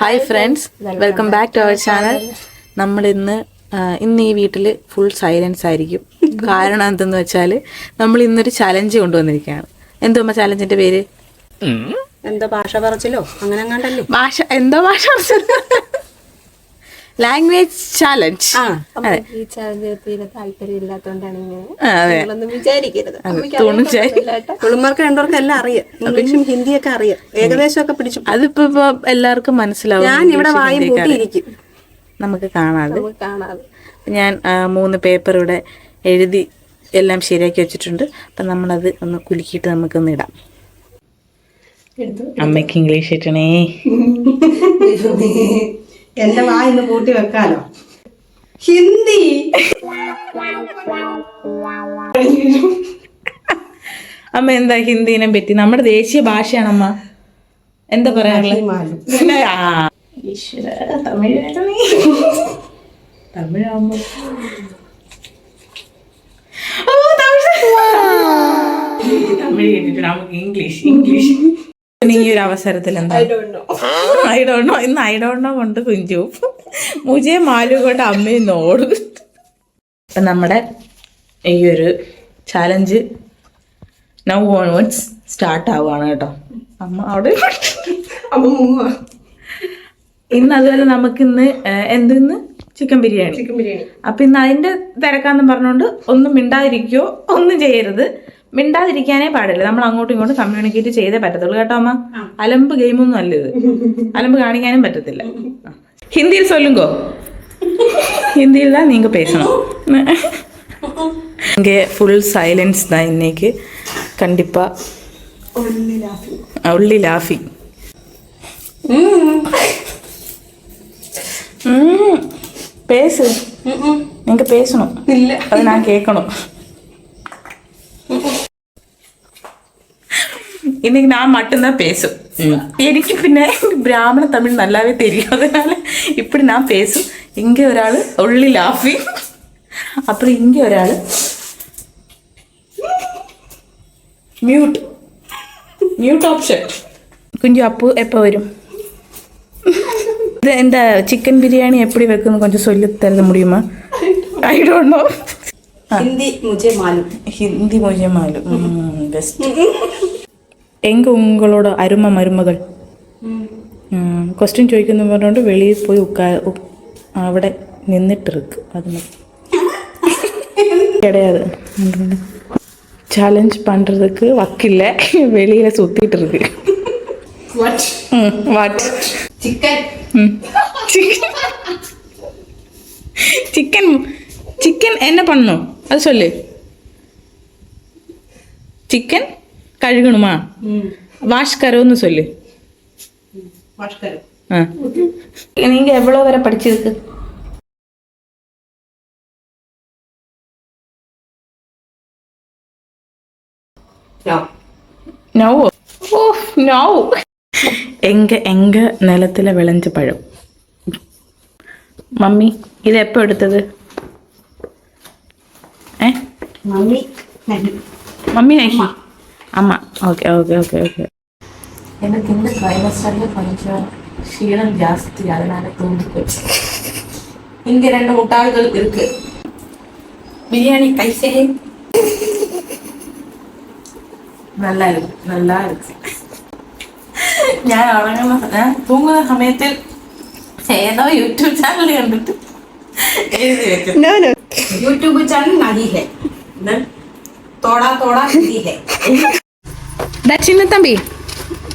Hi friends welcome back to our channel നമ്മൾ ഇന്ന് ഇന്ന് ഈ വീട്ടിൽ ഫുൾ സൈലൻസ് ആയിരിക്കും. കാരണം എന്തെന്ന് വെച്ചാൽ നമ്മൾ ഇന്നൊരു ചലഞ്ച് കൊണ്ടുവന്നിരിക്കുകയാണ്. എന്തോ അമ്മ ചലഞ്ചിന്റെ പേര്? എന്തോ ഭാഷ പറച്ചിലോ? അങ്ങനെ ഭാഷ എന്തോ ഭാഷ ലാംഗ്വേജ് ചാലഞ്ച് ആ അതെ. ഈ ചാനൽ തീരെ താല്പര്യം ഇല്ലാത്തോണ്ടാണ് ഇങ്ങനെ ആ, അതെ. നിങ്ങളൊന്നും വിചാരിക്കരുത്. തോന്നും ശരി. പിള്ളമാർക്ക് രണ്ടോർക്കും എല്ലാം അറിയാം. ഇംഗ്ലീഷും ഹിന്ദിയൊക്കെ അറിയാം. ഏകദേശം ഒക്കെ പിടിച്ചു. അതിപ്പോ ഇപ്പൊ എല്ലാവർക്കും മനസ്സിലാവും ഞാൻ ഇവിടെ വായും നമുക്ക് കാണാതെ ഞാൻ മൂന്ന് പേപ്പർ ഇവിടെ എഴുതി എല്ലാം ശരിയാക്കി വെച്ചിട്ടുണ്ട്. അപ്പം നമ്മളത് ഒന്ന് കുലുക്കിയിട്ട് നമുക്കൊന്ന് ഇടാം. അമ്മയ്ക്ക് ഇംഗ്ലീഷ് ഇട്ടണേ എന്റെ വാ ഇന്ന് പൂട്ടി വെക്കാലോ. ഹിന്ദി. അമ്മ എന്താ ഹിന്ദീനെ പറ്റി? നമ്മുടെ ദേശീയ ഭാഷയാണ് അമ്മ എന്താ പറയാനുള്ളത്? ഈശ്വര, തമിഴ്. തമിഴാകുമ്പോ ഓ, തമിഴ്. നമുക്ക് ഇംഗ്ലീഷ് ഇംഗ്ലീഷ് ഈ ഒരു അവസരത്തിൽ എന്താ? ഐ ഡോണ്ട് നോ ഇന്ന് ഐ ഡോണ്ട് നോ കൊണ്ട് കുഞ്ചു. മുജെ മാലു കൊണ്ട് അമ്മയും നോടും. അപ്പം നമ്മുടെ ഈ ഒരു ചാലഞ്ച് നൗ ഓൺവേർഡ്സ് സ്റ്റാർട്ട് ആവുകയാണ് കേട്ടോ. അമ്മ അവിടെ? ഇന്ന് അതുപോലെ നമുക്ക് ഇന്ന്? എന്തിന്ന് ചിക്കൻ ബിരിയാണി ചിക്കൻ ബിരിയാണി അപ്പൊ ഇന്ന് അതിന്റെ തിരക്കാന്ന് പറഞ്ഞുകൊണ്ട് ഒന്നും മിണ്ടാതിരിക്കോ ഒന്നും ചെയ്യരുത്. മിണ്ടാതിരിക്കാനേ പാടില്ല നമ്മൾ അങ്ങോട്ടും ഇങ്ങോട്ടും കമ്മ്യൂണിക്കേറ്റ് ചെയ്തേ പറ്റത്തുള്ളൂ കേട്ടോ അമ്മ അലമ്പ് ഗെയിമൊന്നും അല്ല ഇത് അലമ്പ് കാണിക്കാനും പറ്റത്തില്ല ആ. ഹിന്ദിയിൽ സൊല്ലുങ്കോ ഹിന്ദിയിൽ தான் நீங்க பேசணும் இங்கே ஃபுல் சைலன்ஸ் தான் இன்னைக்கு கண்டிப்பா உள்ளி லாஃபி ம் பேசு நீங்க பேசணும் ഇല്ല அது நான் கேட்கணும் இன்னைக்கு நான் மட்டும்தான் பேசும் എനിക്ക് പിന്നെ ബ്രാഹ്മണ തമിഴ് നല്ലാവേ தெரியும் அதனால இப்படி நான் பேசும் இங்க ഒരാള് ഉള്ളി ലാഫി அப்புறம் இங்க ഒരാള് mute mute option Kunju Appu എപ്പോ വരും ഇത് എന്താ ചിക്കൻ ബിരിയാണി എപ്പടി വെക്കുന്നു கொஞ்சம் சொல்லி தர முடியுமா ஐ டோன்ட் நோ ഹിന്ദി മുജെ മാലു ஹிந்தி மொழியமாலும் பெஸ்ட் എങ്ക ഉങ്ങളോട് അരുമ മരുമകൾ. ക്വസ്റ്റ്യൻ ചോദിക്കുന്നു പറഞ്ഞുകൊണ്ട് വെളിയിൽ പോയി ഉക്കാ അവിടെ നിന്നിട്ടിരിക്കു. അതിന് കിടയാതെ ചലഞ്ച് പണ്ടതുക്ക് വക്കില്ല. വെളിയിൽ സുത്തിട്ടിരിക്ക്. ചിക്കൻ ചിക്കൻ എന്നെ പണോ അത് ചൊല്ലേ. ചിക്കൻ கழுகணுமா வாஷ் கரோன்னு சொல்லு ഭക്ഷണം ஆ நீங்கள் எவ்வளோ வரை படிச்சிருக்கு நோ ஓ நோ எங்க எங்க நிலத்துல விளைஞ்ச பழம் மம்மி இது எப்போ எடுத்தது ஏ മമ്മി மம்மி நகி ஆமாம் ஓகே ஓகே ஓகே ஓகே எனக்கு இந்த ட்ரைமஸ்டரில் கொஞ்சம் க்ஷீணம் ஜாஸ்தி அதனால தூங்கி போச்சு இங்க ரெண்டு முட்டாள்கள் இருக்கு பிரியாணி கைசே நல்லா இருக்கு நல்லா இருக்கு ഞാൻ ഉറങ്ങുന്ന ഞാൻ തൂങ്ങുന്ന സമയത്തിൽ ഏതോ യൂട്യൂബ് ചാനൽ കണ്ടിട്ട് എഴുതി വെച്ചു നോ നോ യൂട്യൂബ് ചാനൽ നഹി ഹെ തോടാ തോടാ ഹിന്ദി ഹെ டா சின்ன தம்பி.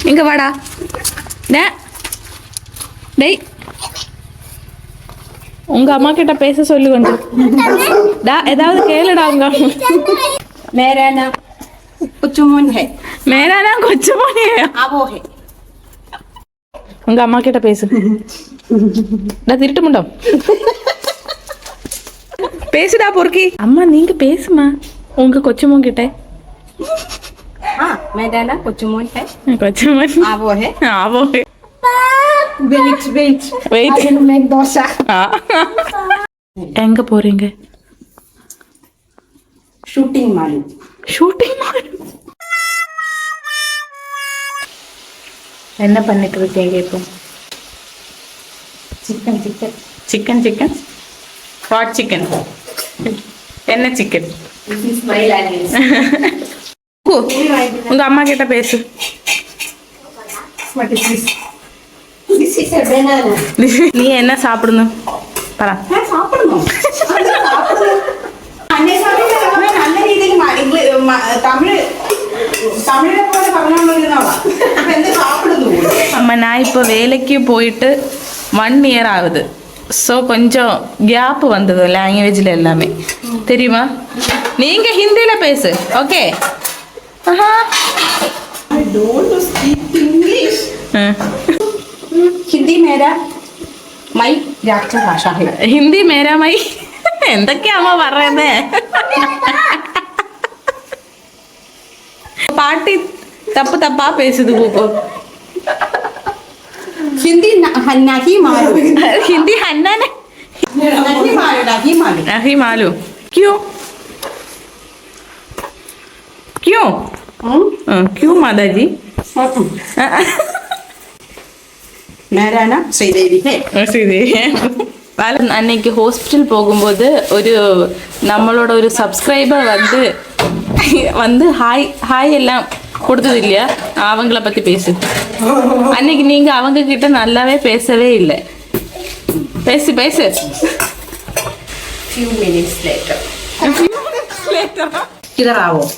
இங்கே வாடா. டேய். உங்க அம்மா கிட்ட பேச சொல்லு கொஞ்சம். டா ஏதாவது கேளுடா உங்க மேரா நாம் குச்சுமோன் ஹே மேரா நாம் ஹே ஆவோ ஹே உங்க அம்மா கிட்ட பேசு. டா திருட்டு முண்டம் பேசுடா பொறுக்கி. அம்மா நீங்க பேசுமா. உங்க கொச்சுமோ கிட்ட हाँ मेरा ना कोचुमोन है कोचुमोन हाँ वो है हाँ वो है wait wait wait I will make dosa எங்க போறீங்க ஷூட்டிங் மாலு ஷூட்டிங் மாலு என்ன பண்ணிட்டு இருக்கீங்க இப்போ சிக்கன் சிக்கன் சிக்கன் சிக்கன் ஃபாட் சிக்கன் என்ன சிக்கன் உங்க அம்மா கிட்ட பேசு நீ என்ன சாப்பிடணும் പറ സാപ്പിടുന്നു നല്ല രീതിയിൽ മ- ഇംഗ്ലീ- മ- തമിഴ് തമിഴിനെ പോലെ പറഞ്ഞോണ്ടിരുന്നോളാ അപ്പൊ എന്ത് സാപ്പിടുന്നു அம்மா நான் இப்போ வேலைக்கு போயிட்டு ஒன் இயர் ஆகுது ஸோ கொஞ்சம் கேப் வந்தது லாங்குவேஜில் எல்லாமே தெரியுமா நீங்கள் ஹிந்தியில் பேசு okay I don't speak English. Hindi മേരാ മൈ രാഷ്ട്രഭാഷ ഹിന്ദി മേരാ മൈ. എന്തൊക്കെയാമോ പറയുന്നേ? പാട്ടി തപ്പ് തപ്പാ പേശത് കൂപ്പോ ഹിന്ദി നഹി മാലു. ഹിന്ദി ഹന്നാനെ. നഹി മാലു. നഹി മാലു. ക്യൂ? क्यों माता जी நாராயணா ஸ்ரீதேவி ஸ்ரீதேவி அன்னைக்கு ஹாஸ்பிட்டல் போகும்போது ஒரு நம்மளோட ஒரு சப்ஸ்கிரைபர் வந்து வந்து ஹாய் ஹாய் எல்லாம் கொடுத்தது இல்லையா அவங்கள பற்றி பேசு அன்னைக்கு நீங்க அவங்க கிட்ட நல்லாவே பேசவே இல்லை பேசு பேசு கிளர் ஆகும்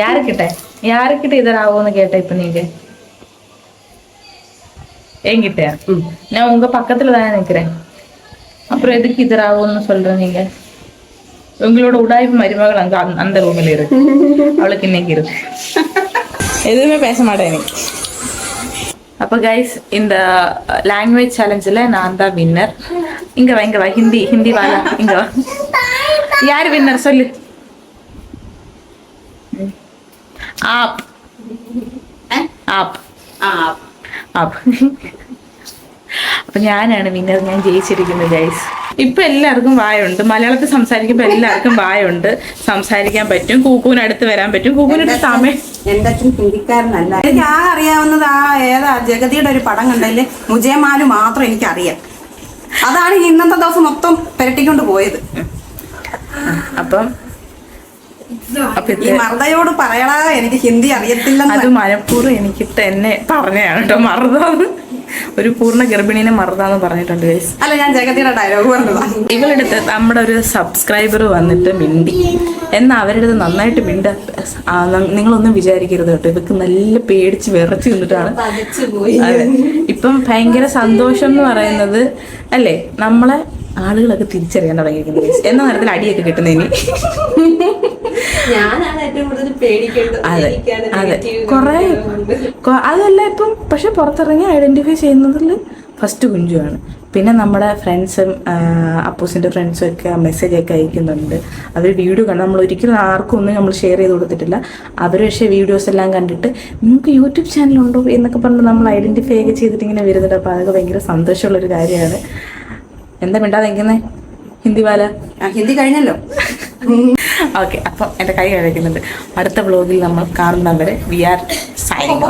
யாருக்கிட்ட? யாருக்கிட்ட இதராகும்னு கேட்ட இப்ப நீங்க? என்கிட்டயா நான் உங்க பக்கத்துல தானே நிக்கிறேன். அப்புறம் எதுக்கு இதராகும்னு சொல்றேன் நீங்க? உங்களோட உடாய்ப்பு மருமகள் அங்க அந்த- ரூமில் இருக்கு. அவளுக்கு இன்னைக்கு இருக்கு. எதுவுமே பேச மாட்டேன் நீ. அப்போ கைஸ் இந்த லாங்குவேஜ் சேலஞ்சில் நான் தான் வின்னர் இங்க வா இங்க வா ஹிந்தி ஹிந்தி வாலா இங்க வா. யார் வின்னர் சொல்லு? आप ആപ്പ് ആപ്പ് അപ്പൊ ഞാനാണ് വിന്നർ ഞാൻ ജയിച്ചിരിക്കുന്നത് ഗൈസ് ഇപ്പൊ എല്ലാവർക്കും വായുണ്ട്. മലയാളത്തിൽ സംസാരിക്കുമ്പോ എല്ലാവർക്കും വായുണ്ട്. സംസാരിക്കാൻ പറ്റും. കൂക്കൂനടുത്ത് വരാൻ പറ്റും. കൂക്കൂനടുത്ത് സമയം എന്റെ അച്ഛൻ ഹിന്ദിക്കാരനല്ല. എനിക്ക് ആ അറിയാവുന്നത് ആ ഏതാ ജഗതിയുടെ ഒരു പടം കണ്ടല്ലേ മുജയമാലു മാത്രം എനിക്കറിയാം. അതാണ് ഇന്നത്തെ ദിവസം മൊത്തം പുരട്ടിക്കൊണ്ട് പോയത്. അപ്പം മർദ്ദയോട് പറയടാ എനിക്ക് ഹിന്ദി അറിയത്തില്ല അത് മനഃപൂർവം എനിക്കിട്ട് എന്നെ പറഞ്ഞതാണ് കേട്ടോ മറുതാന്ന് ഒരു പൂർണ ഗർഭിണീനെ മറന്നാന്ന് പറഞ്ഞിട്ടുണ്ട് ഗൈസ് അല്ല ഞാൻ ജഗതിയുടെ ഡയലോഗ് പറഞ്ഞതാ. ഇവളെടുത്ത് നമ്മുടെ ഒരു സബ്സ്ക്രൈബർ വന്നിട്ട് മിണ്ടി. എന്നാൽ അവരുടെ അടുത്ത് നന്നായിട്ട് മിണ്ട. നിങ്ങളൊന്നും വിചാരിക്കരുത് കേട്ടോ ഇവക്ക് നല്ല പേടിച്ച് വിറച്ച് നിന്നിട്ടാണ്. ഇപ്പം ഭയങ്കര സന്തോഷം എന്ന് പറയുന്നത് അല്ലേ? നമ്മളെ ആളുകളൊക്കെ തിരിച്ചറിയാൻ തുടങ്ങിയിരിക്കുന്നത് എന്ന നേരത്തിൽ അടിയൊക്കെ കിട്ടുന്നതിന് ഞാനാണ് ഏറ്റവും കൂടുതൽ പേടിക്കേണ്ടത് അതെ കൊറേ അതല്ല ഇപ്പം പക്ഷെ പുറത്തിറങ്ങി ഐഡന്റിഫൈ ചെയ്യുന്നതിൽ ഫസ്റ്റ് കുഞ്ചുവാണ്. പിന്നെ നമ്മുടെ ഫ്രണ്ട്സും അപ്പൂസിന്റെ ഫ്രണ്ട്സും ഒക്കെ മെസ്സേജ് ഒക്കെ അയക്കുന്നുണ്ട്. അവർ വീഡിയോ കണ്ട് നമ്മൾ ഒരിക്കലും ആർക്കും ഒന്നും നമ്മൾ ഷെയർ ചെയ്ത് കൊടുത്തിട്ടില്ല. അവർ പക്ഷേ വീഡിയോസ് എല്ലാം കണ്ടിട്ട് നിങ്ങൾക്ക് യൂട്യൂബ് ചാനലുണ്ടോ എന്നൊക്കെ പറഞ്ഞ് നമ്മൾ ഐഡന്റിഫൈ ഒക്കെ ചെയ്തിട്ട് ഇങ്ങനെ വരുന്നുണ്ട്. അപ്പോൾ അതൊക്കെ ഭയങ്കര സന്തോഷമുള്ളൊരു കാര്യമാണ്. എന്താ മിണ്ടാതെ ഹിന്ദി ബാല ഹിന്ദി കഴിഞ്ഞല്ലോ. ഓക്കെ അപ്പം എന്റെ കൈ കഴിക്കുന്നുണ്ട് അടുത്ത വ്ലോഗിൽ നമ്മൾ കാണുന്നവരെ വി ആർ സൈനിങ്